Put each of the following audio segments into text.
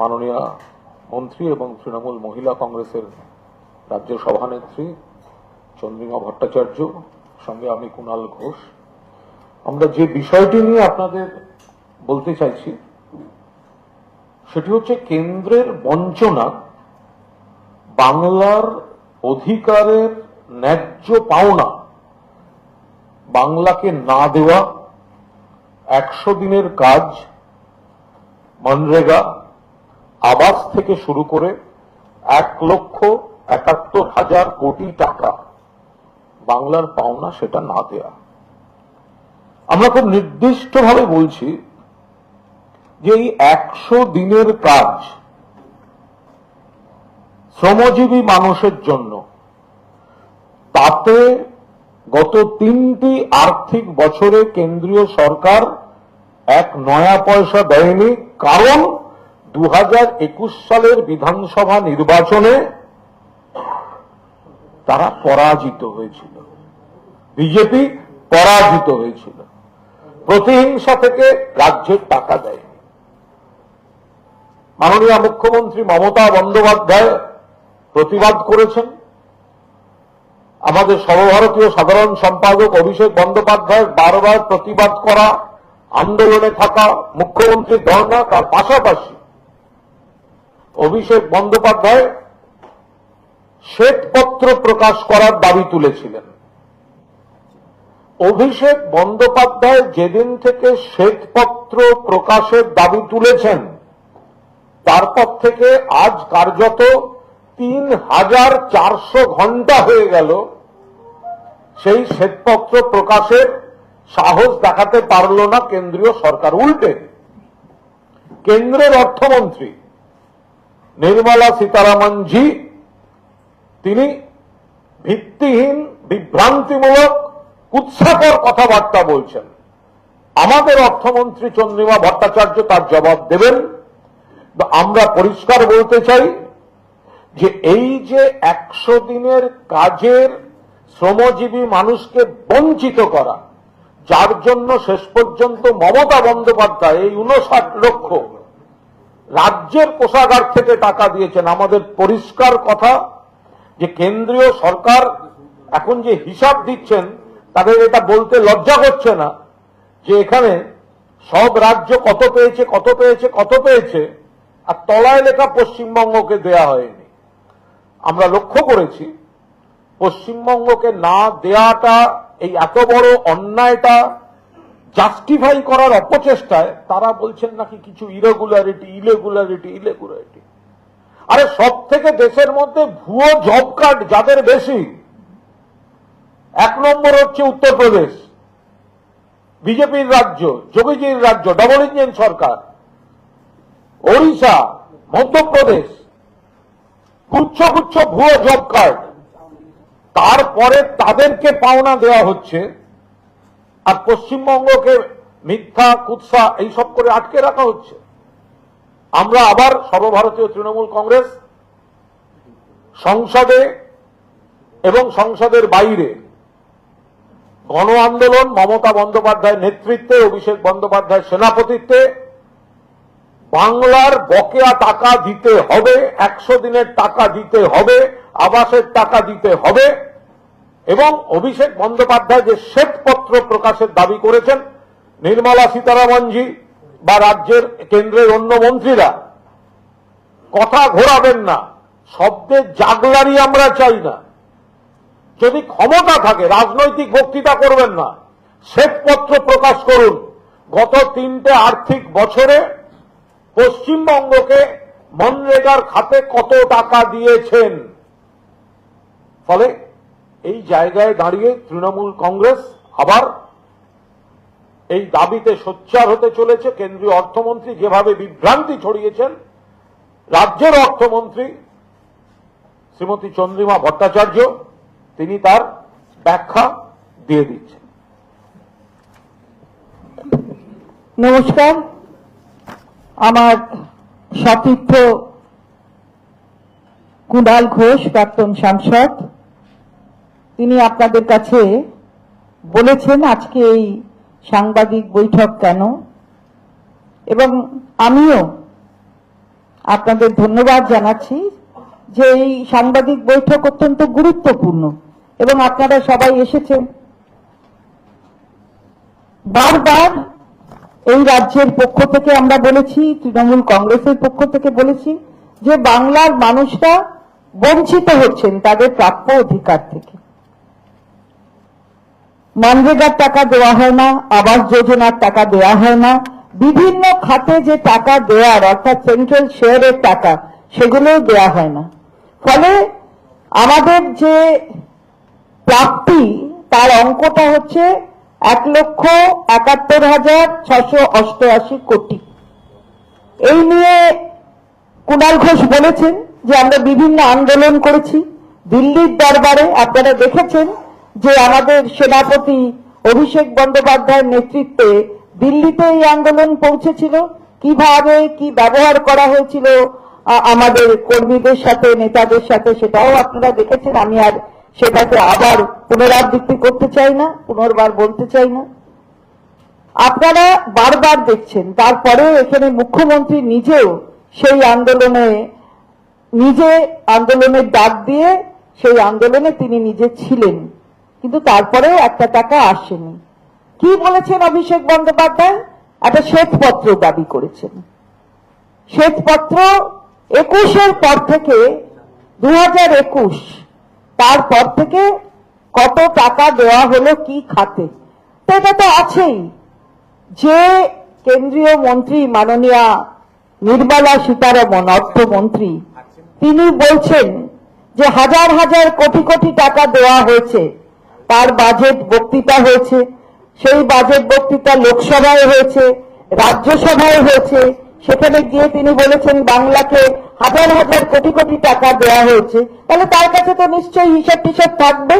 মাননীয় মন্ত্রী এবং তৃণমূল মহিলা কংগ্রেসের রাজ্য সভানেত্রী চন্দ্রিমা ভট্টাচার্য, সঙ্গে আমি কুণাল ঘোষ। আমরা যে বিষয়টি নিয়ে আপনাদের বলতে চাইছি, সেটি হচ্ছে কেন্দ্রের বঞ্চনা বাংলার অধিকারের ন্যায্য পাওনা, বাংলাকে না দেওয়া, একশো দিনের কাজ, মনরেগা আবাস থেকে শুরু করে এক লক্ষ একাত্তর হাজার কোটি টাকা বাংলার পাওনা সেটা না দেয়া। আমরা খুব নির্দিষ্টভাবে বলছি যে এই একশো দিনের কাজ শ্রমজীবী মানুষের জন্য, তাতে গত তিনটি আর্থিক বছরে কেন্দ্রীয় সরকার এক নয়া পয়সা দেয়নি। কারণ দু সালের বিধানসভা নির্বাচনে তারা পরাজিত হয়েছিল। বিজেপি পরাজিত হয়েছিল। প্রতিহিংসা থেকে রাজ্যের টাকা দেয়নি। মাননীয় মুখ্যমন্ত্রী মমতা বন্দ্যোপাধ্যায় প্রতিবাদ করেছেন। আমাদের সর্বভারতীয় সাধারণ সম্পাদক অভিষেক বন্দ্যোপাধ্যায় বারবার প্রতিবাদ করা, আন্দোলনে থাকা মুখ্যমন্ত্রীর ধর্ণা তার পাশাপাশি অভিষেক বন্দ্যোপাধ্যায় শ্বেতপত্র প্রকাশ করার দাবি তুলেছিলেন। অভিষেক বন্দ্যোপাধ্যায় যেদিন থেকে শ্বেতপত্র প্রকাশের দাবি তুলেছেন, তারপর থেকে আজ কার্যত তিন হাজার চারশো ঘণ্টা হয়ে গেল সেই শ্বেতপত্র প্রকাশের সাহস দেখাতে পারল না কেন্দ্রীয় সরকার উল্টে। কেন্দ্রের অর্থমন্ত্রী নির্মলা সীতারামনজি, তিনি ভিত্তিহীন, বিভ্রান্তিমূলক, কুৎসাকর কথাবার্তা বলছেন। আমাদের অর্থমন্ত্রী চন্দ্রিমা ভট্টাচার্য তার জবাব দেবেন। আমরা পরিষ্কার বলতে চাই যে এই যে একশো দিনের কাজের শ্রমজীবী মানুষকে বঞ্চিত করা, যার জন্য শেষ পর্যন্ত মমতা বন্দ্যোপাধ্যায় এই উনষাট লক্ষ রাজ্যের কোষাগার থেকে টাকা দিয়েছেন। আমাদের পরিষ্কার কথা যে কেন্দ্রীয় সরকার এখন যে হিসাব দিচ্ছেন, তাদের এটা বলতে লজ্জা করছে না যে এখানে সব রাজ্য কত পেয়েছে কত পেয়েছে কত পেয়েছে, আর তলায় লেখা পশ্চিমবঙ্গকে দেয়া হয়নি। আমরা লক্ষ্য করেছি, পশ্চিমবঙ্গকে না দেয়াটা, এই এত বড় অন্যায়টা জাস্টিফাই করার অপচেষ্টায় তারা বলছেন নাকি কিছু ইরেগুলারিটি ইলেগুলারিটি ইলেগুলারিটি আরে সব থেকে দেশের মধ্যে ভুয়ো জব কার্ড যাদের বেশি, এক নম্বর হচ্ছে উত্তরপ্রদেশ, বিজেপির রাজ্য, যোগীজির রাজ্য ডবল ইঞ্জিন সরকার, ওড়িশা, মধ্যপ্রদেশ, গুচ্ছ গুচ্ছ ভুয়ো জব কার্ড তারপরে তাদেরকে পাওনা দেওয়া হচ্ছে আর পশ্চিমবঙ্গকে মিথ্যা, কুৎসা এইসব করে আটকে রাখা হচ্ছে। আমরা আবার সর্বভারতীয় তৃণমূল কংগ্রেস সংসদে এবং সংসদের বাইরে গণ আন্দোলন, মমতা বন্দ্যোপাধ্যায়ের নেতৃত্বে, অভিষেক বন্দ্যোপাধ্যায়ের সেনাপতিত্বে বাংলার বকেয়া টাকা দিতে হবে, একশো দিনের টাকা দিতে হবে, আবাসের টাকা দিতে হবে। এবং অভিষেক বন্দ্যোপাধ্যায় যে শ্বেতপত্র প্রকাশের দাবি করেছেন, নির্মলা সীতারামনজি বা রাজ্যের কেন্দ্রের অন্য মন্ত্রীরা, কথা ঘোরাবেন না শব্দের জাগলারি আমরা চাই না। যদি ক্ষমতা থাকে, রাজনৈতিক বক্তৃতা করবেন না, শ্বেতপত্র প্রকাশ করুন। গত তিনটে আর্থিক বছরে পশ্চিমবঙ্গকে মনরেগার খাতে কত টাকা দিয়েছেন? ফলে এই জায়গায় দাঁড়িয়ে তৃণমূল কংগ্রেস আবার এই দাবিতে সোচ্চার হতে চলেছে। কেন্দ্রীয় অর্থমন্ত্রী যেভাবে বিভ্রান্তি ছড়িয়েছেন, রাজ্যের অর্থমন্ত্রী শ্রীমতী চন্দ্রিমা ভট্টাচার্য, তিনি তার ব্যাখ্যা দিয়ে দিচ্ছেন। নমস্কার। আমার সতীর্থ কুণাল ঘোষ, প্রাক্তন সাংসদ। তিনি আপনাদের কাছে বলেছেন আজকে এই সাংবাদিক বৈঠক কেন? এবং আমিও আপনাদের ধন্যবাদ জানাচ্ছি যে এই সাংবাদিক বৈঠক অত্যন্ত গুরুত্বপূর্ণ এবং আপনারা সবাই এসেছেন। বারবার এই রাজ্যের পক্ষ থেকে আমরা বলেছি, তৃণমূল কংগ্রেসের পক্ষ থেকে বলেছি যে বাংলার মানুষরা বঞ্চিত হচ্ছেন তাদের প্রাপ্য অধিকার থেকে। মানরেগার টাকা দেওয়া হয় না, আবাস যোজনার টাকা দেওয়া হয় না। বিভিন্ন খাতে যে টাকা দেওয়ার, অর্থাৎ সেন্ট্রাল শেয়ারের টাকা, সেগুলোও দেওয়া হয় না। ফলে আমাদের যে প্রাপ্তি, তার অঙ্কটা হচ্ছে এক লক্ষ একাত্তর হাজার ছশো অষ্টআশি কোটি। এই নিয়ে কুণাল ঘোষ বলেছেন যে আমরা বিভিন্ন আন্দোলন করেছি। দিল্লির দরবারে আপনারা দেখেছেন যে আমাদের সেনাপতি অভিষেক বন্দ্যোপাধ্যায়ের নেতৃত্বে দিল্লিতে এই আন্দোলন পৌঁছেছিল, কীভাবে, কি ব্যবহার করা হয়েছিল আমাদের কর্মীদের সাথে, নেতাদের সাথে, সেটাও আপনারা দেখেছেন, আমি আর সেটাকে আবার পুনরাবৃত্তি করতে চাই না, পুনর্বার বলতে চাই না। আপনারা বারবার দেখছেন, তারপরে এখানে মুখ্যমন্ত্রী নিজেও সেই আন্দোলনে, নিজে আন্দোলনের ডাক দিয়ে সেই আন্দোলনে তিনি নিজে ছিলেন। কিন্তু তারপরেও একটা টাকা আসেনি। কি বলেছেন অভিষেক বন্দ্যোপাধ্যায়? একটা শ্বেতপত্র দাবি করেছেন। শ্বেতপত্র একুশের পর থেকে দু একুশ, তারপর থেকে কত টাকা দেওয়া হলো, কি খাতে? তো এটা তো আছেই। যে কেন্দ্রীয় মন্ত্রী মাননীয়া নির্মলা সীতারমন, অর্থমন্ত্রী, তিনি বলছেন যে হাজার হাজার কোটি কোটি টাকা দেওয়া হয়েছে। তার বাজেট বক্তৃতা হয়েছে, সেই বাজেট বক্তৃতা লোকসভায় হয়েছে, রাজ্যসভায় হয়েছে, সেখানে গিয়ে তিনি বলেছেন বাংলাকে হাজার হাজার কোটি কোটি টাকা দেওয়া হয়েছে। তাহলে তার কাছে তো নিশ্চয়ই হিসাব টিসাব থাকবে।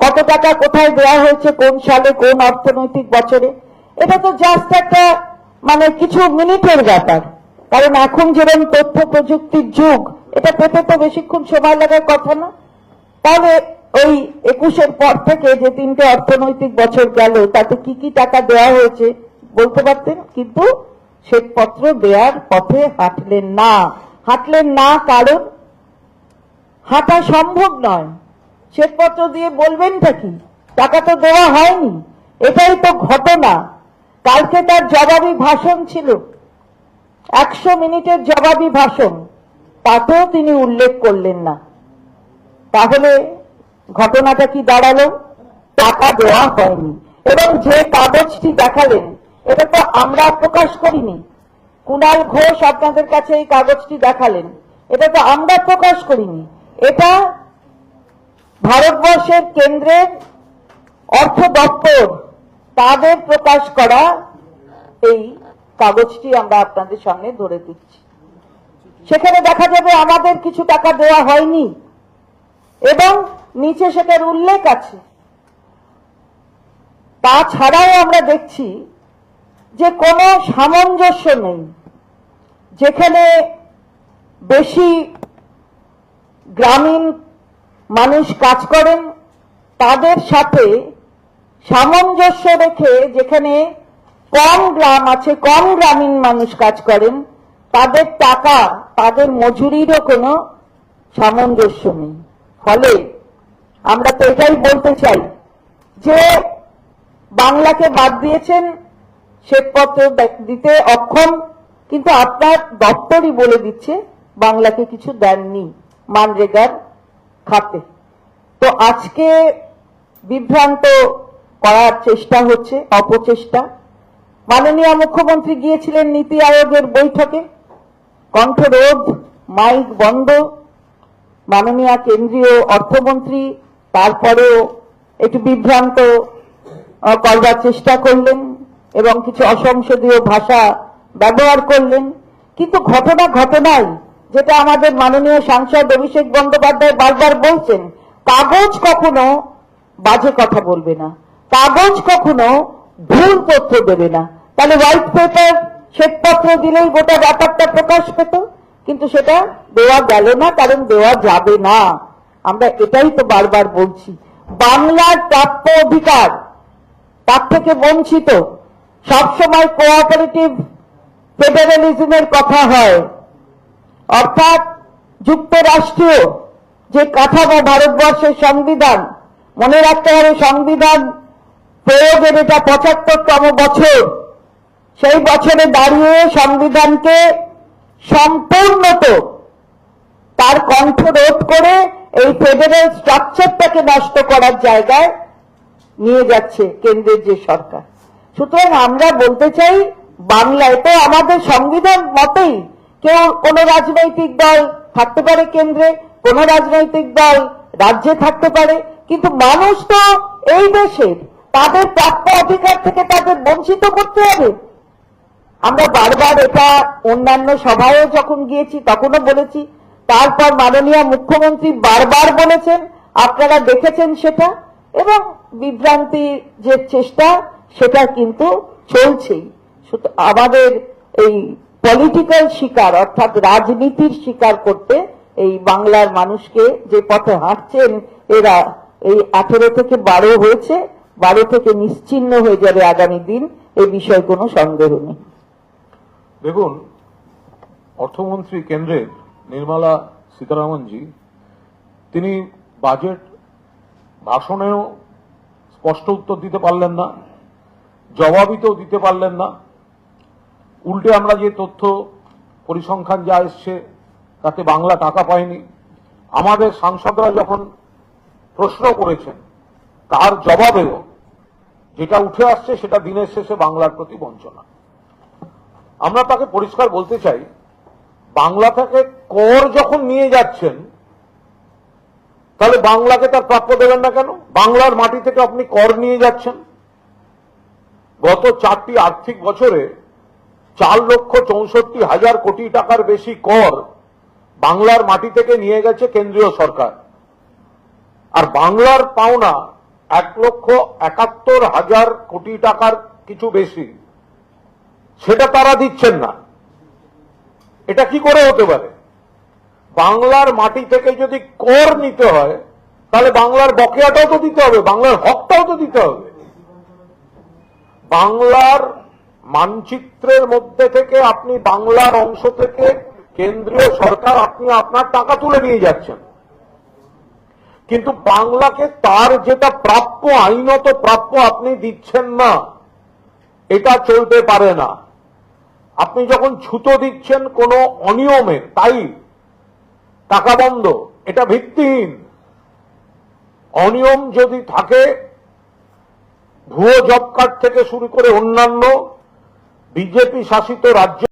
কত টাকা কোথায় দেওয়া হয়েছে, কোন সালে, কোন অর্থনৈতিক বছরে। এটা তো জাস্ট একটা মানে কিছু মিনিটের ব্যাপার। কারণ এখন যেরকম তথ্য প্রযুক্তির যুগ, এটা পেতে তো বেশিক্ষণ সময় লাগার কথা না। তাহলে ওই একুশের পর থেকে যে তিনটে অর্থনৈতিক বছর গেল, তাতে কি কি টাকা দেওয়া হয়েছে বলতে পারতেন? কিন্তু শ্বেতপত্র দেওয়ার পথে হাঁটলেন না। হাঁটলেন না কারণ হাঁটা সম্ভব নয়। শ্বেতপত্র দিয়ে বলবেনটা কি? টাকা তো দেওয়া হয়নি। এটাই তো ঘটনা। কালকে তার জবাবি ভাষণ ছিল। একশো মিনিটের জবাবি ভাষণ। তাতেও তিনি উল্লেখ করলেন না। তাহলে ঘটনাটা কি দাঁড়াল? টাকা দেওয়া হয়নি। এবং যে কাগজটি দেখালেন, এটা তো আমরা প্রকাশ করিনি। কুণাল ঘোষ আপনাদের কাছে এই কাগজটি দেখালেন। এটা তো আমরা প্রকাশ করিনি। এটা ভারতবর্ষের কেন্দ্রের অর্থ দপ্তর, তাদের প্রকাশ করা এই কাগজটি আমরা আপনাদের সামনে ধরে দিচ্ছি সেখানে দেখা যাবে আমাদের কিছু টাকা দেওয়া হয়নি। এবং নিচে সেটার উল্লেখ আছে। তাছাড়াও আমরা দেখছি যে কোনো সামঞ্জস্য নেই। যেখানে বেশি গ্রামীণ মানুষ কাজ করেন, তাদের সাথে সামঞ্জস্য রেখে যেখানে কম গ্রাম আছে, কম গ্রামীণ মানুষ কাজ করেন, তাদের টাকা, তাদের মজুরিরও কোনো সামঞ্জস্য নেই। ফলে আমরা তো এটাই বলতে চাই যে বাংলাকে বাদ দিয়েছেন শ্বেতপত্র দিতে অক্ষম, কিন্তু আপনার দপ্তরই বলে দিচ্ছে বাংলাকে কিছু দেননি মানরেগার খাতে। তো আজকে বিভ্রান্ত করার চেষ্টা হচ্ছে, অপচেষ্টা। মাননীয় মুখ্যমন্ত্রী গিয়েছিলেন নীতি আয়োগের বৈঠকে। কণ্ঠরোধ, মাইক বন্ধ। মাননীয় কেন্দ্রীয় অর্থমন্ত্রী তারপরেও একটু বিভ্রান্ত করবার চেষ্টা করলেন এবং কিছু অসংসদীয় ভাষা ব্যবহার করলেন। কিন্তু ঘটনা ঘটনাই যেটা আমাদের মাননীয় সাংসদ অভিষেক বন্দ্যোপাধ্যায় বারবার বলছেন, কাগজ কখনো বাজে কথা বলবে না। কাগজ কখনো ভুল তথ্য দেবে না। তাহলে হোয়াইট পেপার শ্বেতপত্র দিলেই গোটা ব্যাপারটা প্রকাশ পেত, কিন্তু সেটা দেওয়া গেল না, কারণ দেওয়া যাবে না। আমরা এটাই তো বারবার বলছি। বাংলার প্রাপ্য অধিকার তার থেকে বঞ্চিত। সবসময় কোঅপারেটিভ ফেডারেলিজমের কথা হয়। অর্থাৎ যুক্তরাষ্ট্রীয় যে কাঠামো, ভারতবর্ষের সংবিধান, মনে রাখতে হবে সংবিধান প্রয়োগের এটা পঁচাত্তরতম বছর। সেই বছরে দাঁড়িয়ে সংবিধানকে সম্পূর্ণত তার কণ্ঠ রোধ করে এই ফেডারেল স্ট্রাকচারটাকে নষ্ট করার জায়গায় নিয়ে যাচ্ছে কেন্দ্রের যে সরকার। সুতরাং আমরা বলতে চাই, বাংলায় তো আমাদের সংবিধান মতেই কেউ কোন রাজনৈতিক দল থাকতে পারে কেন্দ্রে, কোন রাজনৈতিক দল রাজ্যে থাকতে পারে, কিন্তু মানুষ তো এই দেশের, তাদের প্রাপ্য অধিকার থেকে তাদের বঞ্চিত করতে হবে। আমরা বারবার এটা অন্যান্য সভায়ও যখন গিয়েছি, তখনও বলেছি তারপর মাননীয় মুখ্যমন্ত্রী বারবার বলেছেন, আপনারা দেখেছেন সেটা, এবং বিভ্রান্তির যে চেষ্টা, সেটা কিন্তু চলছেই। আমাদের এই পলিটিক্যাল শিকার, অর্থাৎ রাজনীতির শিকার করতে এই বাংলার মানুষকে যে পথে হাঁটছেন, এরা এই আঠেরো থেকে বারো হয়েছে, বারো থেকে নিশ্চিন্ন হয়ে যাবে আগামী দিন, এ বিষয়ে কোনো সন্দেহ নেই। দেখুন, অর্থমন্ত্রী কেন্দ্রের নির্মলা সীতারামনজি, তিনি বাজেট ভাষণেও স্পষ্ট উত্তর দিতে পারলেন না, জবাবিতেও দিতে পারলেন না। উল্টে আমরা যে তথ্য পরিসংখ্যান যা এসছে, তাতে বাংলা টাকা পায়নি। আমাদের সাংসদরা যখন প্রশ্ন করেছেন, তার জবাবেও যেটা উঠে আসছে সেটা দিনের শেষে বাংলার প্রতি বঞ্চনা। আমরা তাকে পরিষ্কার বলতে চাই, বাংলা থেকে কর যখন নিয়ে যাচ্ছেন, তাহলে বাংলাকে তার প্রাপ্য দেবেন না কেন? বাংলার মাটি থেকে আপনি কর নিয়ে যাচ্ছেন। গত চারটি আর্থিক বছরে চার লক্ষ চৌষট্টি হাজার কোটি টাকার বেশি কর বাংলার মাটি থেকে নিয়ে গেছে কেন্দ্রীয় সরকার। আর বাংলার পাওনা এক লক্ষ একাত্তর হাজার কোটি টাকার কিছু বেশি, সেটা তারা দিচ্ছেন না। এটা কি করে হতে পারে? বাংলার মাটি থেকে যদি কর নিতে হয়, তাহলে বাংলার বকেয়াটাও তো দিতে হবে, বাংলার হকটাও তো দিতে হবে। বাংলার মানচিত্রের মধ্যে থেকে আপনি বাংলার অংশ থেকে কেন্দ্রীয় সরকার আপনি আপনার টাকা তুলে নিয়ে যাচ্ছেন। কিন্তু বাংলাকে তার যেটা প্রাপ্য আইনত প্রাপ্য আপনি দিচ্ছেন না, এটা চলতে পারে না। আপনি যখন ছুতো দিচ্ছেন কোনো অনিয়মের তাই টাকা বন্ধ, এটা ভিত্তিহীন। অনিয়ম যদি থাকে, ভুয়ো জব কার্ড থেকে শুরু করে অন্যান্য বিজেপি শাসিত রাজ্য